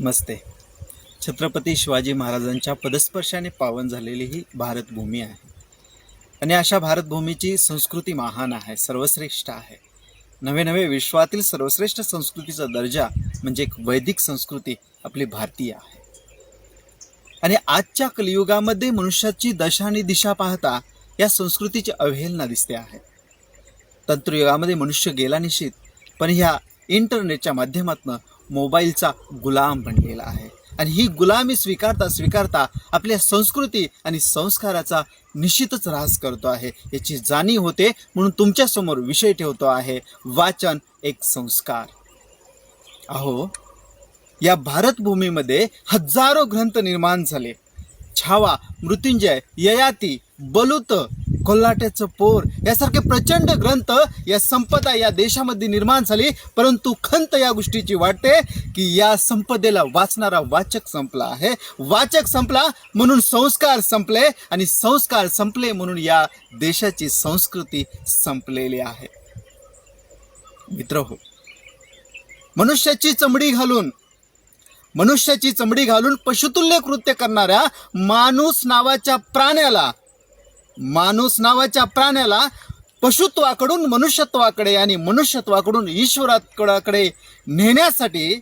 नमस्ते. छत्रपती शिवाजी महाराजांच्या पदस्पर्शाने पावन झालेली ही भारतभूमी आहे. आणि अशा भारतभूमीची संस्कृती महान आहे सर्वश्रेष्ठ आहे. नवे नवे विश्वातील सर्वश्रेष्ठ संस्कृतीचा दर्जा म्हणजे एक वैदिक संस्कृती आपली भारतीय आहे. आणि आजच्या कलियुगामध्ये मनुष्याची दशा आणि दिशा पाहता या संस्कृतीची अवहेलना दिसते आहे. तंत्रयुगामध्ये मनुष्य गेला निश्चित पण ह्या इंटरनेटच्या माध्यमातून मोबाईलचा गुलाम बनलेला आहे. आणि ही गुलामी स्वीकारता स्वीकारता आपल्या संस्कृती आणि संस्काराचा निश्चितच ऱ्हास करतो आहे. याची जाणीव होते म्हणून तुमच्यासमोर विषय ठेवतो आहे वाचन एक संस्कार. अहो या भारतभूमीमध्ये हजारो ग्रंथ निर्माण झाले. छावा मृत्युंजय ययाती बलुत कोल्हाट्याचं पोर. यासारखे प्रचंड ग्रंथ या संपदा या देशामध्ये निर्माण झाली परंतु खंत या गोष्टीची वाटते की या संपदेला वाचणारा वाचक संपला आहे. वाचक संपला म्हणून संस्कार संपले आणि संस्कार संपले म्हणून या देशाची संस्कृती संपलेली आहे. मित्र हो मनुष्याची चमडी घालून मनुष्याची चमडी घालून पशुतुल्य कृत्य करणाऱ्या माणूस नावाच्या प्राण्याला माणूस नावाच्या प्राण्याला पशुत्वाकडून मनुष्यत्वाकडे आणि मनुष्यत्वाकडून ईश्वराकडे नेण्यासाठी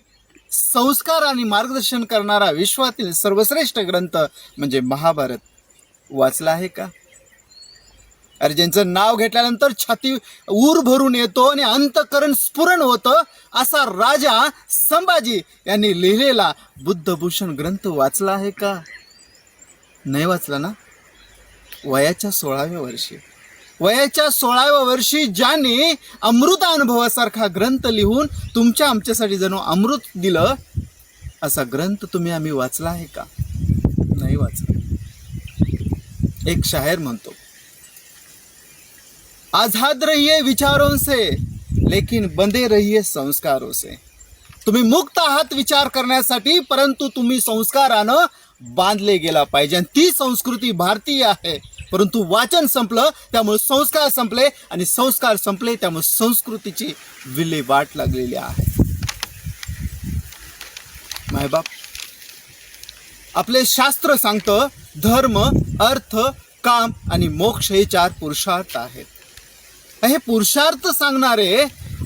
संस्कार आणि मार्गदर्शन करणारा विश्वातील सर्वश्रेष्ठ ग्रंथ म्हणजे महाभारत. वाचला आहे का? अरे ज्यांचं नाव घेतल्यानंतर छाती ऊर भरून येतो आणि अंतकरण स्फुरण होतं असा राजा संभाजी यांनी लिहिलेला बुद्धभूषण ग्रंथ वाचला आहे का? नाही वाचला ना? वयाच्या सोळाव्या वर्षी. वयाच्या सोळाव्या वर्षी ज्याने अमृत अनुभवासारखा ग्रंथ लिहून तुमच्या आमच्यासाठी जणू अमृत दिलं असा ग्रंथ तुम्ही आम्ही वाचला आहे का? नाही वाचला. एक शायर म्हणतो आझाद रहिए विचारों से लेकिन बंदे रहिए संस्कारों से. तुम्ही मुक्त आहात विचार करण्यासाठी परंतु तुम्ही संस्कारानं बांधले गेला पाहिजे. आणि ती संस्कृती भारतीय आहे. परंतु वाचन संपलं त्यामुळे संस्कार संपले आणि संस्कार संपले त्यामुळे संस्कृतीची विल्हेवाट लागलेली आहे. मायबाप. आपले शास्त्र सांगतं धर्म अर्थ काम आणि मोक्ष हे चार पुरुषार्थ आहेत. हे पुरुषार्थ सांगणारे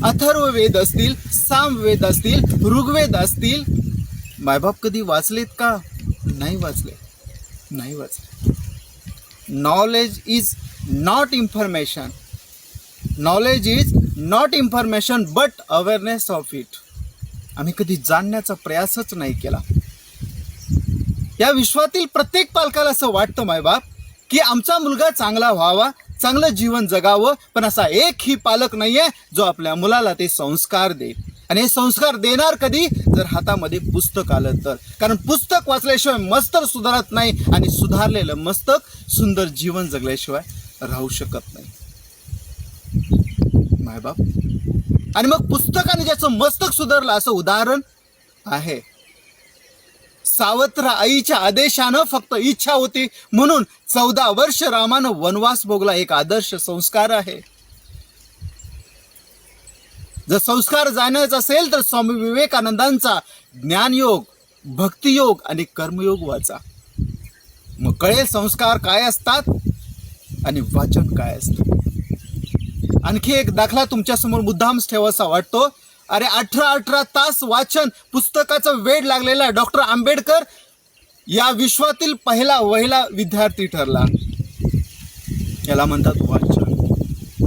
अथर्ववेद असतील सामवेद असतील ऋग्वेद असतील मायबाप कधी वाचलेत का? नाही वाचले. नाही वाचले. Knowledge is not information knowledge is not information but awareness of it आम्ही कधी जाणण्याचा प्रयासच नाही केला. या विश्वातील प्रत्येक पालकाला असं वाटतं मायबाप की आमचा मुलगा चांगला व्हावा चांगलं जीवन जगावं पण असा एकही पालक नाही आहे जो आपल्या मुलाला ते संस्कार देईल. आणि हे संस्कार देणार कधी? जर हातामध्ये पुस्तक आलं तर. कारण पुस्तक वाचल्याशिवाय मस्तक सुधारत नाही आणि सुधारलेलं मस्तक सुंदर जीवन जगल्याशिवाय राहू शकत नाही. मायबाप आणि मग पुस्तकाने ज्याचं मस्तक सुधारलं असं उदाहरण आहे. सावत्र आईच्या आदेशानं फक्त इच्छा होती म्हणून चौदा वर्ष रामानं वनवास भोगला. एक आदर्श संस्कार आहे. जर संस्कार जाणायचा असेल तर स्वामी विवेकानंदांचा ज्ञानयोग भक्तियोग आणि कर्मयोग वाचा. मग कळेल संस्कार काय असतात आणि वाचन काय असतं. आणखी एक दाखला तुमच्यासमोर मुद्दामच ठेवासा वाटतो. अरे अठरा अठरा तास वाचन पुस्तकाचा वेळ लागलेला डॉक्टर आंबेडकर या विश्वातील पहिला वहिला विद्यार्थी ठरला. याला म्हणतात वाचन.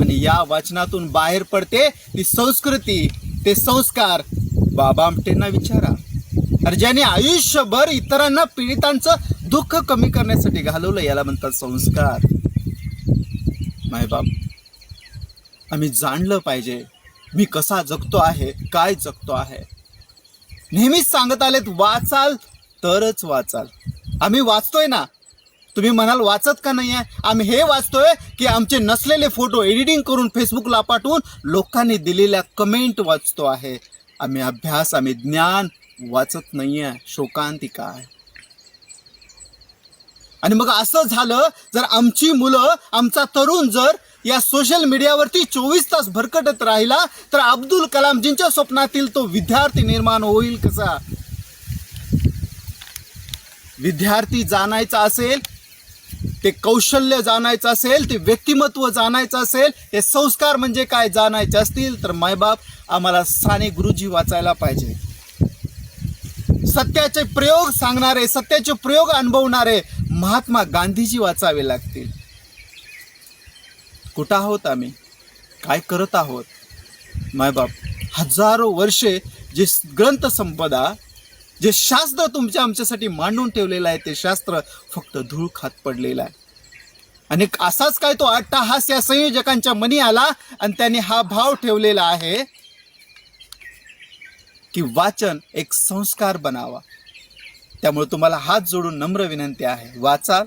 आणि या वाचनातून बाहेर पडते ती संस्कृती ते संस्कार. बाबा आमटेंना विचारा. अरे ज्याने आयुष्यभर इतरांना पीडितांचं दुःख कमी करण्यासाठी घालवलं याला म्हणतात संस्कार. मायबाप आम्ही जाणलं पाहिजे मी कसा जगतो आहे काय जगतो आहे. नेहमीच सांगत आलेत वाचाल तरच वाचाल. आम्ही वाचतोय ना तुम्ही म्हणाल वाचत का नाही आहे आम्ही हे वाचतोय की आमचे नसलेले फोटो एडिटिंग करून फेसबुकला पाठवून लोकांनी दिलेल्या कमेंट वाचतो आहे. आम्ही अभ्यास आम्ही ज्ञान वाचत नाही आहे शोकांतिका आहे आणि मग असं झालं जर आमची मुलं आमचा तरुण जर या सोशल मीडियावरती चोवीस तास भरकटत राहिला तर अब्दुल कलामजींच्या स्वप्नातील तो विद्यार्थी निर्माण होईल कसा? विद्यार्थी जाणायचा असेल ते कौशल्य जाणायचं असेल ते व्यक्तिमत्व जाणायचं असेल हे संस्कार म्हणजे काय जाणायचे असतील तर मायबाप आम्हाला साने गुरुजी वाचायला पाहिजे. सत्याचे प्रयोग सांगणारे सत्याचे प्रयोग अनुभवणारे महात्मा गांधीजी वाचावे लागतील. कुठं आहोत आम्ही? काय करत आहोत? मायबाप हजारो वर्षे जे ग्रंथसंपदा जे शास्त्र तुमच्या आमच्यासाठी मांडून ठेवलेलं आहे ते शास्त्र फक्त धूळ खात पडलेलं आहे. आणि असाच काय तो अट्टहास या संयोजकांच्या मनी आला आणि त्यांनी हा भाव ठेवलेला आहे की वाचन एक संस्कार बनावा. त्यामुळे तुम्हाला हात जोडून नम्र विनंती आहे वाचाल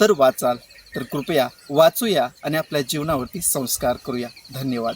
तर वाचाल तर कृपया वाचूया आणि आपल्या जीवनावरती संस्कार करूया. धन्यवाद.